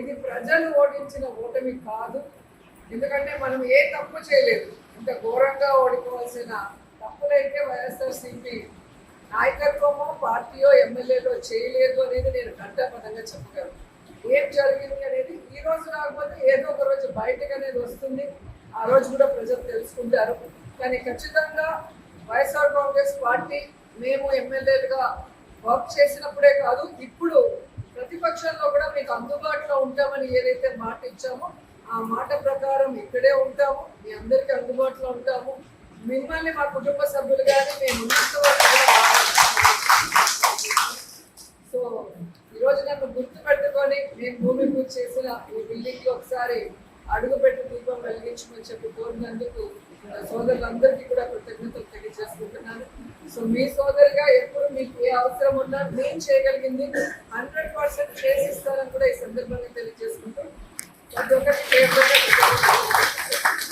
ఇది ప్రజలు ఓడించిన ఓటమి కాదు. ఎందుకంటే మనం ఏ తప్పు చేయలేదు. ఇంత ఘోరంగా ఓడిపోవాల్సిన తప్పులైతే వైఎస్ఆర్సీపీ నాయకత్వమో పార్టీయో ఎమ్మెల్యేలో చేయలేదు అనేది నేను ఘంటాపథంగా చెప్పగలను ఏం జరిగింది అనేది ఈ రోజు రాకపోతే ఏదో ఒక రోజు బయటకు అనేది వస్తుంది. ఆ రోజు కూడా ప్రజలు తెలుసుకుంటారు. కానీ ఖచ్చితంగా వైఎస్ఆర్ కాంగ్రెస్ పార్టీ మేము ఎమ్మెల్యేలుగా వర్క్ చేసినప్పుడే కాదు ఇప్పుడు ప్రతిపక్షంలో కూడా మీకు అందుబాటులో ఉంటామని ఏదైతే మాట ఇచ్చామో ఆ మాట ప్రకారం ఇక్కడే ఉంటాము మీ అందరికీ అందుబాటులో ఉంటాము. మిమ్మల్ని మా కుటుంబ సభ్యులు కానీ మేము సో ఈరోజు నన్ను గుర్తు పెట్టుకొని నేను భూమి పూజ చేసిన ఈ బిల్డింగ్ ఒకసారి అడుగు పెట్టి దీపం వెలిగించమని చెప్పి కోరినందుకు సోదరులందరికీ కూడా కృతజ్ఞతలు. సో మీ సోదరిగా ఎప్పుడు మీకు ఏ అవసరం ఉన్నా నేను చేయగలిగింది హండ్రెడ్ పర్సెంట్ చేసిస్తానని కూడా ఈ సందర్భంగా తెలియజేస్తాను